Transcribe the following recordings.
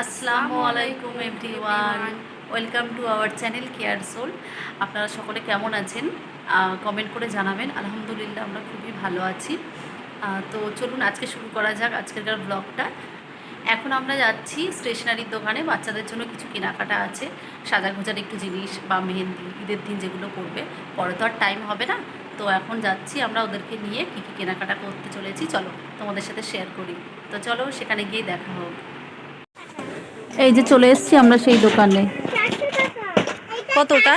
আসসালামু আলাইকুম everyone. Welcome to our channel care soul. আপনারা সকলে কেমন আছেন? কমেন্ট করে জানাবেন। আলহামদুলিল্লাহ, আমরা খুবই ভালো আছি। তো চলুন আজকে শুরু করা যাক আজকেরকার ব্লগটা এখন আমরা যাচ্ছি স্টেশনারির দোকানে। বাচ্চাদের জন্য কিছু কেনাকাটা আছে। সাজা গোজার একটু জিনিস বা মেহেন্দি, ঈদের দিন যেগুলো করবে পরে তো আর টাইম হবে না। তো এখন যাচ্ছি আমরা ওদেরকে নিয়ে কী কী কেনাকাটা করতে চলেছি। চলো তোমাদের সাথে শেয়ার করি। তো চলো সেখানে গিয়ে দেখা হোক। এই যে চলে এসেছি আমরা সেই দোকানে। কতটা?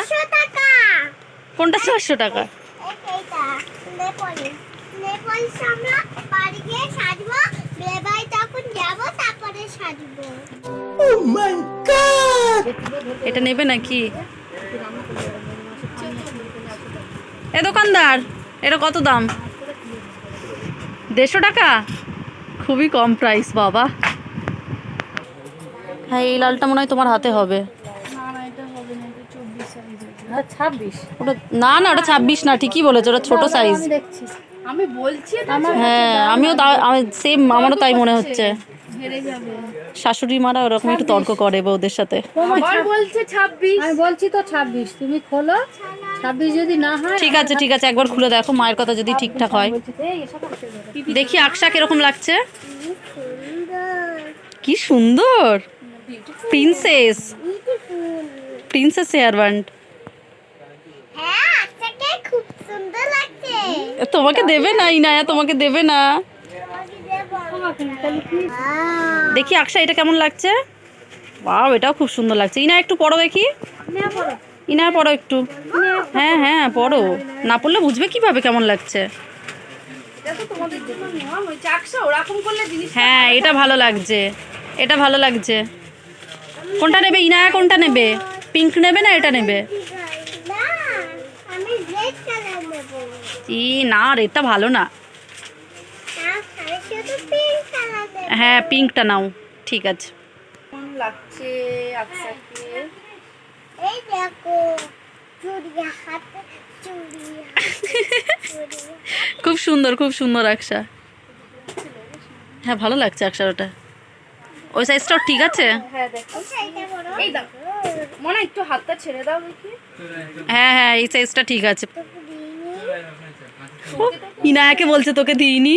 কোনটা চারশো টাকা? এটা নেবে নাকি? এ দোকানদার এটা কত দাম? দেড়শো টাকা? খুবই কম প্রাইস বাবা। হ্যাঁ এই লালটা মনে হয় তোমার হাতে হবে। ওটা না না ওটা ছাব্বিশ না ঠিকই বলেছ ওটা ছোট সাইজ আমি বলছি হ্যাঁ আমিও সেম আমারও তাই মনে হচ্ছে। শাশুড়ি মারা ওরকম একটু তর্ক করে বউদের সাথে। বলছে ছাব্বিশ। আমি বলছি তো ছাব্বিশ তুমি খোলো। ছাব্বিশ যদি না হয় ঠিক আছে ঠিক আছে একবার খুলে দেখো মায়ের কথা যদি ঠিকঠাক হয়। দেখি আকশা কীরকম লাগছে। কি সুন্দর! প্রিন্সেস প্রিন্সেস হেয়ার ব্যান্ড খুব সুন্দর লাগছে। তোমাকে দেবে না ইনায়া তোমাকে দেবে না। দেখি আকশা এটা কেমন লাগছে? বাও এটাও খুব সুন্দর লাগছে। ইনা একটু পড়ো দেখি। ইনা পড়ো। একটু। হ্যাঁ হ্যাঁ পড়ো। না পড়লে বুঝবে কীভাবে কেমন লাগছে। এটা তো তোমাদের জন্য নেওয়া হয়েছে একশো ওরকম করলে জিনিস হ্যাঁ এটা ভালো লাগছে। এটা ভালো লাগছে। কোনটা নেবে? ইনায়া কোনটা নেবে? পিঙ্ক নেবে না এটা নেবে? না আমি রেড ই না রেডটা ভালো না। হ্যাঁ পিঙ্কটা নাও। ঠিক আছে। লাগছে এই দেখো চুড়িয়া হাতে চুড়িয়া চুড়িয়া খুব সুন্দর খুব সুন্দর আকশা হ্যাঁ ভালো লাগছে আকশার ওটা। ওই সাইজটাও ঠিক আছে? হ্যাঁ হয় হ্যাঁ এই সাইজটা ঠিক আছে। ইনায়াকে বলছে তোকে দিইনি?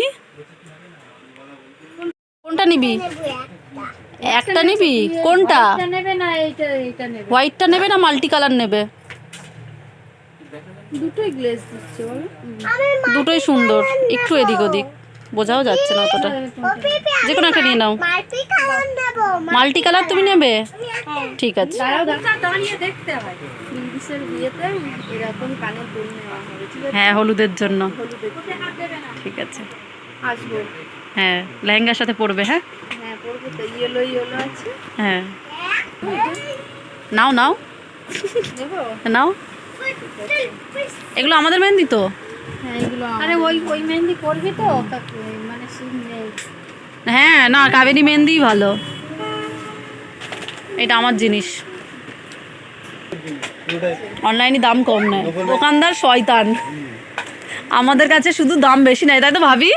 কোনটা নিবি? একটা একটা নিবি? কোনটা? নেবে না এইটা এইটা নেবে? হোয়াইটটা নেবে না মাল্টি কালার নেবে? দুটোই দুটোই সুন্দর। একটু এদিক ওদিক। বোঝাও যাচ্ছে না অতটা। যে কোনো একটা নিয়ে নাও। মাল্টি কালার তুমি নেবে? ঠিক আছে। হয়। হলুদের জন্য। ঠিক আছে। হ্যাঁ লেহেঙ্গার সাথে পরবে হ্যাঁ? হ্যাঁ হ্যাঁ। নাও নাও। নাও। এগুলো আমাদের মেহেন্দি তো? আরে ওই ওই মেহেন্দি করবি তো? মানে হ্যাঁ না কাবেরি মেহেন্দিই ভালো। এটা আমার জিনিস। অনলাইনে দাম কম নেয়। দোকানদার শয়তান। আমাদের কাছে শুধু দাম বেশি নেয় তাই তো ভাবি?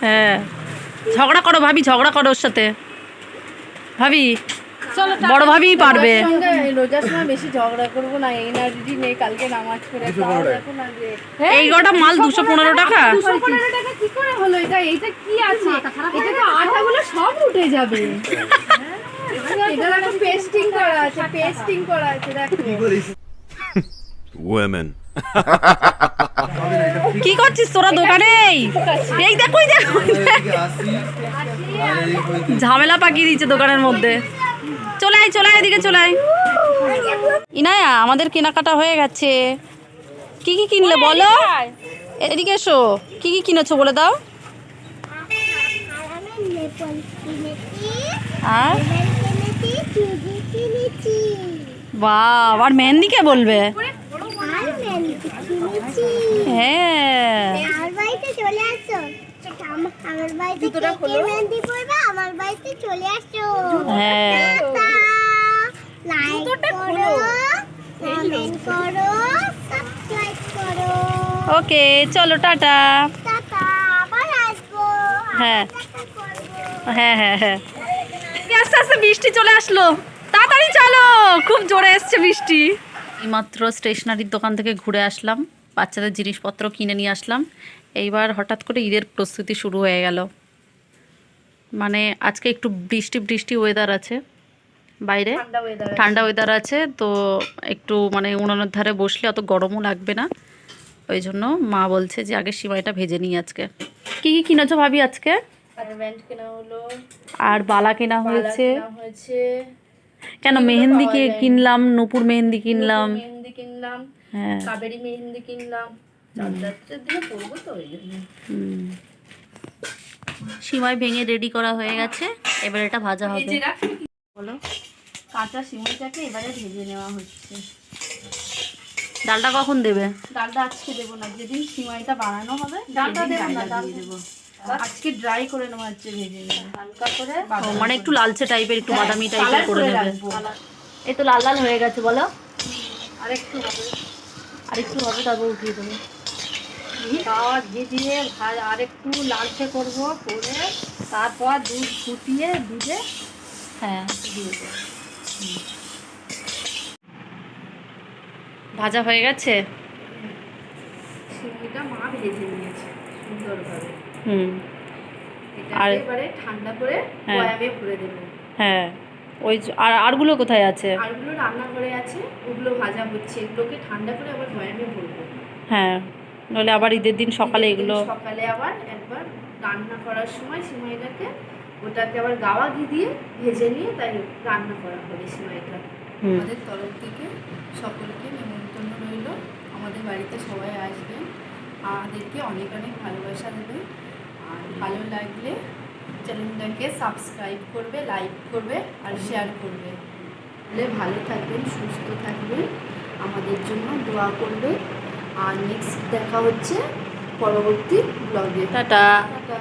হ্যাঁ। ঝগড়া করো ভাবি ঝগড়া করো ওর সাথে। ভাবি বড় ভাবিই পারবে। রোজার সময় বেশি ঝগড়া করব না এনার্জি নেই কালকে নামাজ পড়ে এই গোটা মাল দুশো পনেরো টাকা? কি করে হলো এটা? এটা কি আছে? এটা তো আটাগুলো সব উঠে যাবে। এটা দেখো পেস্টিং করা আছে পেস্টিং করা আছে দেখো। Women. কি করছিস তোরা দোকানে? এই দেখো এই দেখো এই দেখো। ঝামেলা পাকিয়ে দিচ্ছে দোকানের মধ্যে। চলে আয় চলে আয় এদিকে চলে আয়। ইনায়া আমাদের কেনাকাটা হয়ে গেছে। কি কি কিনলে বলো? এদিকে এসো। কি কি কিনেছো বলে দাও। আর? আমি নেপাল আর মেহেন্দিকে বলবে? আর হ্যাঁ। আমার বাড়িতে চলে আসো। আম- আমার বাড়িতে কে কে মেহেন্দি পরবে আমার বাড়িতে চলে আসো হ্যাঁ লাইক করো। কমেন্ট করো সাবস্ক্রাইব করো। ওকে চলো টাটা। টাটা আবার আসব। হ্যাঁ। হ্যাঁ হ্যাঁ হ্যাঁ। আস্তে আস্তে বৃষ্টি চলে আসলো। তাড়াতাড়ি চলো। খুব জোরে এসছে বৃষ্টি। এইমাত্র স্টেশনারির দোকান থেকে ঘুরে আসলাম। বাচ্চাদের জিনিসপত্র কিনে নিয়ে আসলাম। এইবার হঠাৎ করে ঈদের প্রস্তুতি শুরু হয়ে গেল। মানে আজকে একটু বৃষ্টি বৃষ্টি ওয়েদার আছে। বাইরে। ঠান্ডা ওয়েদার আছে। তো একটু মানে উনুনের ধারে বসলে অত গরমও লাগবে না। ওই জন্য মা বলছে যে আগে সিমাইটা ভেজে নিই আজকে। কি কি কিনেছো ভাবি আজকে? হলো। আর বালা কেনা হয়েছে। কেন মেহেন্দি কে কিনলাম নূপুর মেহেন্দি কিনলাম। মেহেন্দি কিনলাম হ্যাঁ। কাবেরি মেহেন্দি কিনলাম। সিমাই ভেঙে রেডি করা হয়ে গেছে। এবার এটা ভাজা হবে। বলো। কাঁচা সিমইটাকে এবারে ভেজে নেওয়া হচ্ছে। ডালটা কখন দেবে? ডালটা আজকে দেবো না যেদিন সিমাইটা বানানো হবে ডালটা দেবো না ডাল দেবো। আজকে ড্রাই করে নেওয়া হচ্ছে ভেজে হালকা করে মানে একটু লালচে টাইপের একটু বাদামি টাইপের করে নেবে এই তো লাল লাল হয়ে গেছে বলো। আর একটু হবে। আর হবে তারপর উঠিয়ে দেবো। খাওয়া ভিজিয়ে ভা- আর একটু লালচে করব করে তারপর দুধ ফুটিয়ে দুধে হ্যাঁ। দিয়ে দেবো। ভাজা হয়ে গেছে? সিমইটা মা ভেজে নিয়েছে সুন্দরভাবে। হুম। আর- এবারে ঠান্ডা করে হ্যাঁ। বয়ামে ভরে দেবো। হ্যাঁ। ওই আর আরগুলো কোথায় আছে? আরগুলো রান্নাঘরে আছে ওগুলো ভাজা হচ্ছে। এগুলোকে ঠান্ডা করে আবার বয়ামে ভরবো। হ্যাঁ। নইলে আবার ঈদের দিন সকালে এগুলো সকালে আবার একবার রান্না করার সময় সিমাইটাকে ওটাকে আবার গাওয়া ঘি দিয়ে ভেজে নিয়ে তাই রান্না করা হবে সিমাইটা আমাদের তরফ থেকে সকলকে নিমন্ত্রণ রইল। আমাদের বাড়িতে সবাই আসবেন আমাদেরকে অনেক অনেক ভালোবাসা দেবে। আর ভালো লাগলে চ্যানেলটাকে সাবস্ক্রাইব করবে লাইক করবে আর শেয়ার করবে। তাহলে ভালো থাকবেন সুস্থ থাকবেন। আমাদের জন্য দোয়া করবে আর নেক্সট দেখা হচ্ছে পরবর্তী ব্লগে টাটা। টাটা।